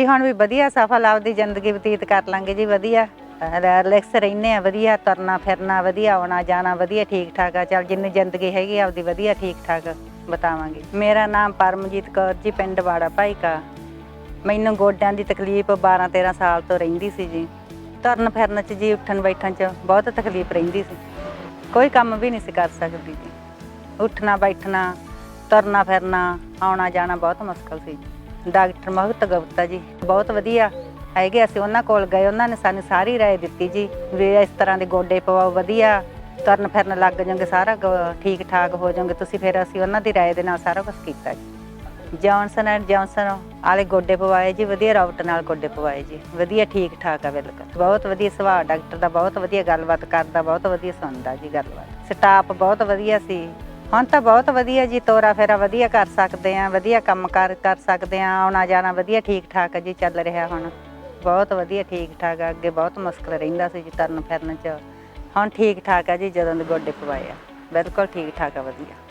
ਜੀ ਹੁਣ ਵੀ ਵਧੀਆ, ਸਫਲ ਆਪਦੀ ਜ਼ਿੰਦਗੀ ਬਤੀਤ ਕਰ ਲਾਂਗੇ ਜੀ, ਵਧੀਆ। ਰਿਲੈਕਸ ਰਹਿੰਦੇ ਆ ਵਧੀਆ, ਤੁਰਨਾ ਫਿਰਨਾ ਵਧੀਆ, ਆਉਣਾ ਜਾਣਾ ਵਧੀਆ, ਠੀਕ ਠਾਕ ਆ। ਚਲ ਜਿੰਨੀ ਜ਼ਿੰਦਗੀ ਹੈਗੀ ਆਪਦੀ ਵਧੀਆ, ਠੀਕ ਠਾਕ ਬਤਾਵਾਂਗੇ। ਮੇਰਾ ਨਾਮ ਪਰਮਜੀਤ ਕੌਰ ਜੀ, ਪਿੰਡ ਵਾੜਾ ਭਾਈਕਾ। ਮੈਨੂੰ ਗੋਡਿਆਂ ਦੀ ਤਕਲੀਫ 12 13 ਸਾਲ ਤੋਂ ਰਹਿੰਦੀ ਸੀ ਜੀ। ਤੁਰਨ ਫਿਰਨ ਚ ਜੀ, ਉੱਠਣ ਬੈਠਣ ਚ ਬਹੁਤ ਤਕਲੀਫ ਰਹਿੰਦੀ ਸੀ। ਕੋਈ ਕੰਮ ਵੀ ਨਹੀਂ ਸੀ ਕਰ ਸਕਦੀ ਜੀ। ਉੱਠਣਾ, ਬੈਠਣਾ, ਤੁਰਨਾ ਫਿਰਨਾ, ਆਉਣਾ ਜਾਣਾ ਬਹੁਤ ਮੁਸ਼ਕਲ ਸੀ। ਡਾਕਟਰ ਮਹਤ ਗੁਪਤਾ ਜੀ, ਬਹੁਤ ਵਧੀਆ। ਹੈਗੇ ਅਸੀਂ ਉਹਨਾਂ ਕੋਲ ਗਏ, ਉਹਨਾਂ ਨੇ ਸਾਨੂੰ ਸਾਰੀ ਰਾਏ ਦਿੱਤੀ ਜੀ, ਵੀ ਇਸ ਤਰ੍ਹਾਂ ਦੇ ਗੋਡੇ ਪਵਾਓ, ਵਧੀਆ। ਤੁਰਨ ਫਿਰਨ ਲੱਗ ਜਾਓਗੇ, ਸਾਰਾ ਠੀਕ ਠਾਕ ਹੋ ਜਾਓਗੇ। ਤੁਸੀਂ ਫਿਰ ਅਸੀਂ ਉਹਨਾਂ ਦੀ ਰਾਏ ਦੇ ਨਾਲ ਸਾਰਾ ਕੁਝ ਕੀਤਾ ਜੀ। ਜੌਨਸਨ ਐਂਡ ਜੌਨਸਨ ਵਾਲੇ ਗੋਡੇ ਪਵਾਏ ਜੀ, ਵਧੀਆ ਰਾਊਟ ਨਾਲ ਗੋਡੇ ਪਵਾਏ ਜੀ। ਵਧੀਆ ਠੀਕ ਠਾਕ ਆ ਬਿਲਕੁਲ। ਬਹੁਤ ਵਧੀਆ ਸੁਭਾਅ, ਡਾਕਟਰ ਦਾ ਬਹੁਤ ਵਧੀਆ ਗੱਲਬਾਤ ਕਰਦਾ ਬਹੁਤ ਵਧੀਆ ਸੁਣਦਾ ਜੀ ਗੱਲਬਾਤ। ਸਟਾਫ ਬਹੁਤ ਵਧੀਆ ਸੀ। ਹੁਣ ਤਾਂ ਬਹੁਤ ਵਧੀਆ ਜੀ, ਤੋਰਾ ਫੇਰਾ ਵਧੀਆ ਕਰ ਸਕਦੇ ਆ ਵਧੀਆ ਕੰਮ ਕਰ ਕਰ ਸਕਦੇ ਆ ਆਉਣਾ ਜਾਣਾ ਵਧੀਆ ਠੀਕ ਠਾਕ ਆ ਜੀ ਚੱਲ ਰਿਹਾ ਹੁਣ। ਬਹੁਤ ਵਧੀਆ ਠੀਕ ਠਾਕ ਆ, ਅੱਗੇ ਬਹੁਤ ਮੁਸ਼ਕਲ ਰਹਿੰਦਾ ਸੀ ਜੀ ਤਰਨ ਫਿਰਨ ਚ। ਹੁਣ ਠੀਕ ਠਾਕ ਆ ਜੀ, ਜਦੋਂ ਦੇ ਗੋਡੇ ਪਵਾਏ ਆ। ਬਿਲਕੁਲ ਠੀਕ ਠਾਕ ਆ, ਵਧੀਆ।